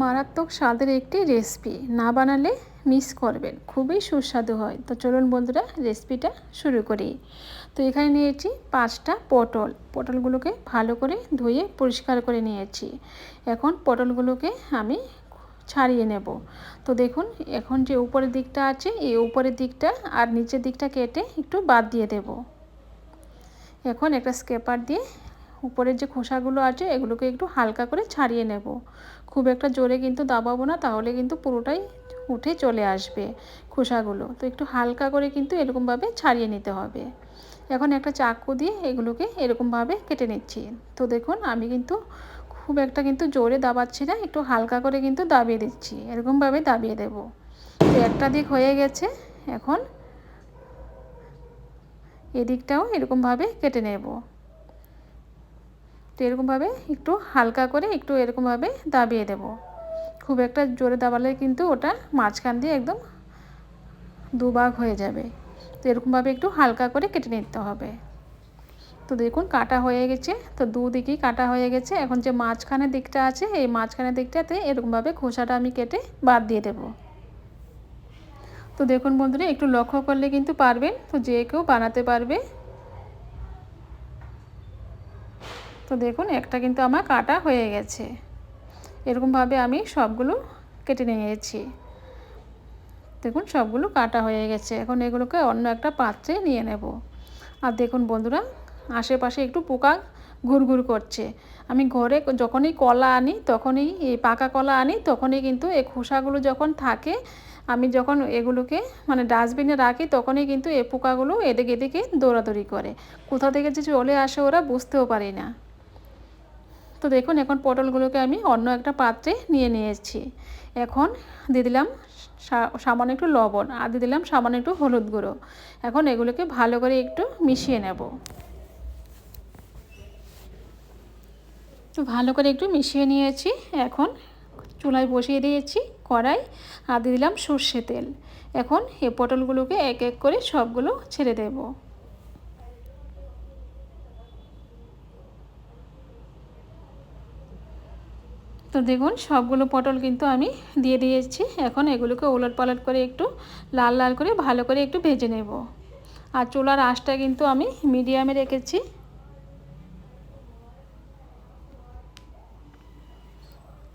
মারাত্মক স্বাদের একটি রেসিপি না বানালে মিস করবেন। খুবই সুস্বাদু হয়। তো চলুন বন্ধুরা রেসিপিটা শুরু করি। তো এখানে নিয়েছি পাঁচটা পটল। পটলগুলোকে ভালো করে ধুয়ে পরিষ্কার করে নিয়েছি। এখন পটলগুলোকে আমি ছাড়িয়ে নেব। তো দেখুন, এখন যে উপরের দিকটা আছে, এই উপরের দিকটা আর নিচের দিকটা কেটে একটু বাদ দিয়ে দেব। এখন একটা স্কেপার দিয়ে উপরের যে খোসাগুলো আছে, এগুলোকে একটু হালকা করে ছাড়িয়ে নেব। খুব একটা জোরে কিন্তু দাবাবো না, তাহলে কিন্তু পুরোটাই উঠে চলে আসবে খোসাগুলো। তো একটু হালকা করে কিন্তু এরকমভাবে ছাড়িয়ে নিতে হবে। এখন একটা চাকু দিয়ে এগুলোকে এরকমভাবে কেটে নিচ্ছি। তো দেখুন, আমি কিন্তু খুব একটা কিন্তু জোরে দাবাচ্ছি না, একটু হালকা করে কিন্তু দাবিয়ে দিচ্ছি। এরকমভাবে দাবিয়ে দেব। তো একটা দিক হয়ে গেছে, এখন এদিকটাও এরকমভাবে কেটে নেব। তো এরকমভাবে একটু হালকা করে একটু এরকমভাবে দাবিয়ে দেব। খুব একটা জোরে দাবালে কিন্তু ওটা মাঝখান দিয়ে একদম দুভাগ হয়ে যাবে। তো এরকমভাবে একটু হালকা করে কেটে নিতে হবে। তো দেখুন কাটা হয়ে গেছে, তো দুদিকেই কাটা হয়ে গেছে। এখন যে মাঝখানের দিকটা আছে, এই মাঝখানের দিকটাতে এরকমভাবে খোসাটা আমি কেটে বাদ দিয়ে দেব। তো দেখুন বন্ধুরা, একটু লক্ষ্য করলে কিন্তু পারবেন। তো যে কেউ বানাতে পারবে তো দেখুন, একটা কিন্তু আমার কাটা হয়ে গেছে। এরকমভাবে আমি সবগুলো কেটে নিয়েছি। দেখুন, সবগুলো কাটা হয়ে গেছে। এখন এগুলোকে অন্য একটা পাত্রে নিয়ে নেব। আর দেখুন বন্ধুরা, আশেপাশে একটু পোকা ঘুরঘুর করছে। আমি ঘরে যখনই কলা আনি, তখনই এই পাকা কলা আনি, তখনই কিন্তু এই খোসাগুলো যখন থাকে, আমি যখন এগুলোকে মানে ডাস্টবিনে রাখি, তখনই কিন্তু এ পোকাগুলো এদিকে এদিকে দৌড়াদৌড়ি করে। কোথা থেকে যে চলে আসে ওরা বুঝতেও পারি না। তো দেখুন, এখন পটলগুলোকে আমি অন্য একটা পাত্রে নিয়ে নিয়েছি। এখন দিয়ে দিলাম সামান্য একটু লবণ আর দিয়ে দিলাম সামান্য একটু হলুদ গুঁড়ো। এখন এগুলোকে ভালো করে একটু মিশিয়ে নেব। তো ভালো করে একটু মিশিয়ে নিয়েছি। এখন চুলায় বসিয়ে দিয়েছি কড়াই আর দিয়ে দিলাম সর্ষে তেল। এখন এ পটলগুলোকে এক এক করে সবগুলো ছেড়ে দেবো। তো দেখুন, সবগুলো পটল কিন্তু আমি দিয়ে দিয়েছি। এখন এগুলোকে ওলট পালট করে একটু লাল লাল করে ভালো করে একটু ভেজে নেব। আর চুলার আঁশটা কিন্তু আমি মিডিয়ামে রেখেছি।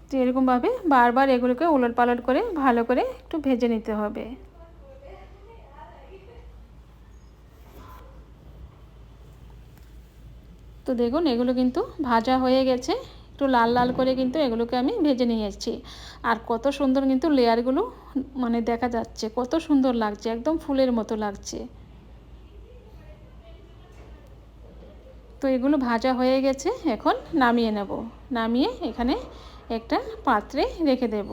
তো এরকমভাবে বারবার এগুলোকে ওলট পালট করে ভালো করে একটু ভেজে নিতে হবে। তো দেখুন, এগুলো কিন্তু ভাজা হয়ে গেছে। একটু লাল লাল করে কিন্তু এগুলোকে আমি ভেজে নিয়ে এসেছি। আর কত সুন্দর কিন্তু লেয়ারগুলো মানে দেখা যাচ্ছে, কত সুন্দর লাগছে, একদম ফুলের মতো লাগছে। তো এগুলো ভাজা হয়ে গেছে, এখন নামিয়ে নেব। নামিয়ে এখানে একটা পাত্রে রেখে দেব।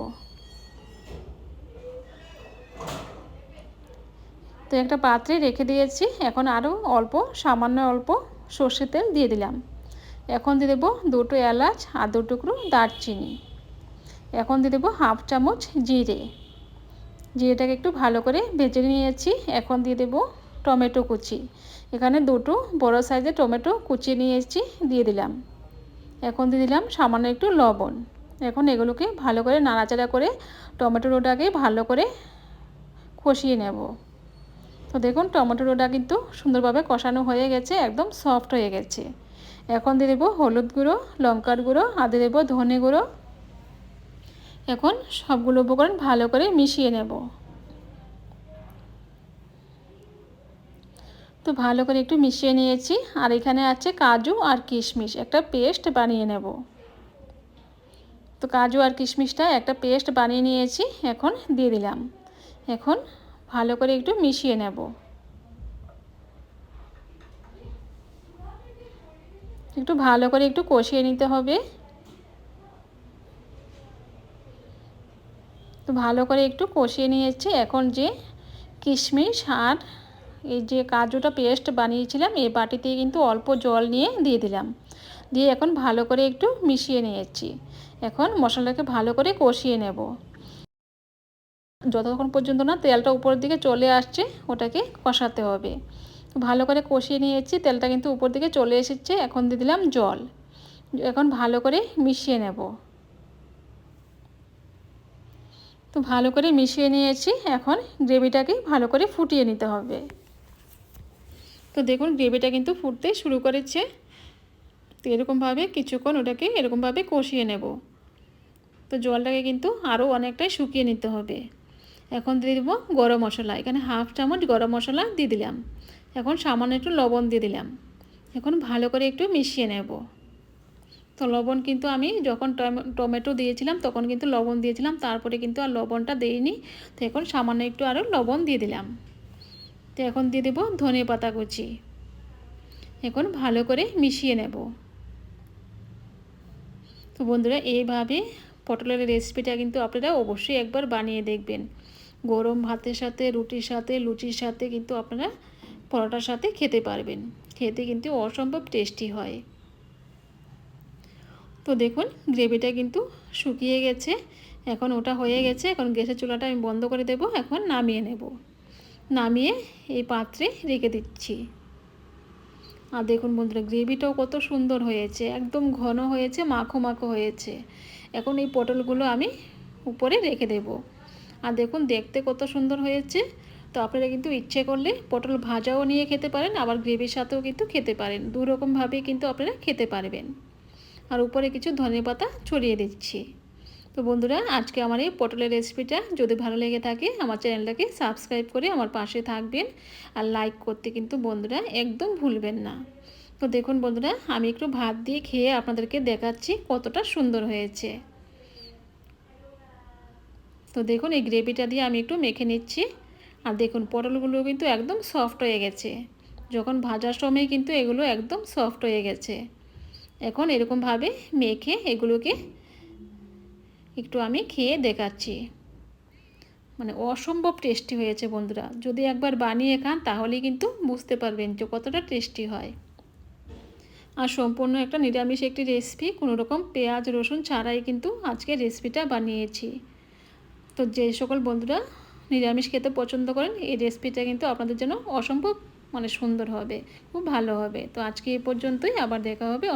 তো একটা পাত্রে রেখে দিয়েছি, এখন আরও অল্প, সামান্য অল্প সর্ষে তেল দিয়ে দিলাম। এখন দিয়ে দেবো দুটো এলাচ আর দু টুকরো দারচিনি। এখন দিয়ে দেবো হাফ চামচ জিরে। জিরেটাকে একটু ভালো করে ভেজে নিয়েছি। এখন দিয়ে দেবো টমেটো কুচি। এখানে দুটো বড় সাইজের টমেটো কুচিয়ে নিয়েছি, দিয়ে দিলাম। এখন দিয়ে দিলাম সামান্য একটু লবণ। এখন এগুলোকে ভালো করে নাড়াচাড়া করে টমেটোটাকে ভালো করে কষিয়ে নেব। তো দেখুন টমেটোটা কিন্তু সুন্দরভাবে কষানো হয়ে গেছে, একদম সফট হয়ে গেছে। এখন দিয়ে দেবো হলুদ গুঁড়ো, লঙ্কার গুঁড়ো আর দিয়ে দেবো ধনে গুঁড়ো। এখন সবগুলো উপকরণ ভালো করে মিশিয়ে নেব। তো ভালো করে একটু মিশিয়ে নিয়েছি আর এখানে আছে কাজু আর কিশমিশ। একটা পেস্ট বানিয়ে নেব। তো কাজু আর কিশমিশটা একটা পেস্ট বানিয়ে নিয়েছি, এখন দিয়ে দিলাম। এখন ভালো করে একটু মিশিয়ে নেব। একটু ভালো করে একটু কষিয়ে নিতে হবে। তো ভালো করে একটু কষিয়ে নিয়েছি। এখন যে কিশমিশ আর এই যে কাজুটা পেস্ট বানিয়েছিলাম এই বাটিতে কিন্তু অল্প জল নিয়ে দিয়ে দিলাম। দিয়ে এখন ভালো করে একটু মিশিয়ে নিয়েছি। এখন মশলাটাকে ভালো করে কষিয়ে নেব। যতক্ষণ পর্যন্ত না তেলটা উপরের দিকে চলে আসছে, ওটাকে কষাতে হবে। ভালো করে কষিয়ে নিয়েছি, তেলটা কিন্তু উপর দিকে চলে এসেছে, এখন দিয়ে দিলাম জল। এখন ভালো করে মিশিয়ে নেব। তো ভালো করে মিশিয়ে নিয়েছি, এখন গ্রেভিটাকে ভালো করে ফুটিয়ে নিতে হবে। তো দেখুন, গ্রেভিটা কিন্তু ফুটতে শুরু করেছে। তো এরকমভাবে কিছুক্ষণ ওটাকে এরকমভাবে কষিয়ে নেব। তো জলটাকে কিন্তু আরও অনেকটাই শুকিয়ে নিতে হবে। এখন দিয়ে দেবো গরম মশলা, এখানে হাফ চামচ গরম মশলা দিয়ে দিলাম। এখন সামান্য একটু লবণ দিয়ে দিলাম। এখন ভালো করে একটু মিশিয়ে নেব। তো লবণ কিন্তু আমি যখন টমেটো দিয়েছিলাম তখন কিন্তু লবণ দিয়েছিলাম, তারপরে কিন্তু আর লবণটা দিইনি। তো এখন সামান্য একটু আরও লবণ দিয়ে দিলাম। তো এখন দিয়ে দেবো ধনে পাতা কুচি। এখন ভালো করে মিশিয়ে নেব। তো বন্ধুরা, এইভাবে পটলের রেসিপিটা কিন্তু আপনারা অবশ্যই একবার বানিয়ে দেখবেন। গরম ভাতের সাথে, রুটির সাথে, লুচির সাথে কিন্তু আপনারা পরোটার সাথে খেতে পারবেন। খেতে কিন্তু অসম্ভব টেস্টি হয়। তো দেখুন, গ্রেভিটা কিন্তু শুকিয়ে গেছে। এখন ওটা হয়ে গেছে। এখন গ্যাসের চুলাটা আমি বন্ধ করে দেব। এখন নামিয়ে নেব। নামিয়ে এই পাত্রে রেখে দিচ্ছি। আর দেখুন বন্ধুরা, গ্রেভিটাও কত সুন্দর হয়েছে। একদম ঘন হয়েছে, মাখো মাখো হয়েছে। এখন এই পটলগুলো আমি উপরে রেখে দেব। আর দেখুন, দেখতে কত সুন্দর হয়েছে। তো আপনারা কিন্তু ইচ্ছে করলে পটল ভাজাও নিয়ে খেতে পারেন, আবার গ্রেভির সাথেও কিন্তু খেতে পারেন। দু রকমভাবে কিন্তু আপনারা খেতে পারবেন। আর উপরে কিছু ধনে পাতা ছড়িয়ে দিচ্ছি। তো বন্ধুরা, আজকে আমার এই পটলের রেসিপিটা যদি ভালো লেগে থাকে, আমার চ্যানেলটাকে সাবস্ক্রাইব করে আমার পাশে থাকবেন। আর লাইক করতে কিন্তু বন্ধুরা একদম ভুলবেন না। তো দেখুন বন্ধুরা, আমি একটু ভাত দিয়ে খেয়ে আপনাদেরকে দেখাচ্ছি কতটা সুন্দর হয়েছে। তো দেখুন, এই গ্রেভিটা দিয়ে আমি একটু মেখে নিচ্ছি। আর দেখুন পটলগুলো কিন্তু একদম সফট হয়ে গেছে। যখন ভাজার সময় কিন্তু এগুলো একদম সফট হয়ে গেছে। এখন এরকমভাবে মেখে এগুলোকে একটু আমি খেয়ে দেখাচ্ছি। মানে অসম্ভব টেস্টি হয়েছে বন্ধুরা। যদি একবার বানিয়ে খান, তাহলে কিন্তু বুঝতে পারবেন যে কতটা টেস্টি হয়। আর সম্পূর্ণ একটা নিরামিষ একটি রেসিপি কোনো রকম পেঁয়াজ, রসুন ছাড়াই কিন্তু আজকে রেসিপিটা বানিয়েছি। তো যে সকল বন্ধুরা নিরামিষ খেতে পছন্দ করেন, এই রেসিপিটা কিন্তু আপনাদের জন্য অসম্ভব মানে সুন্দর হবে, খুব ভালো হবে। তো আজকে এ পর্যন্তই, আবার দেখা হবে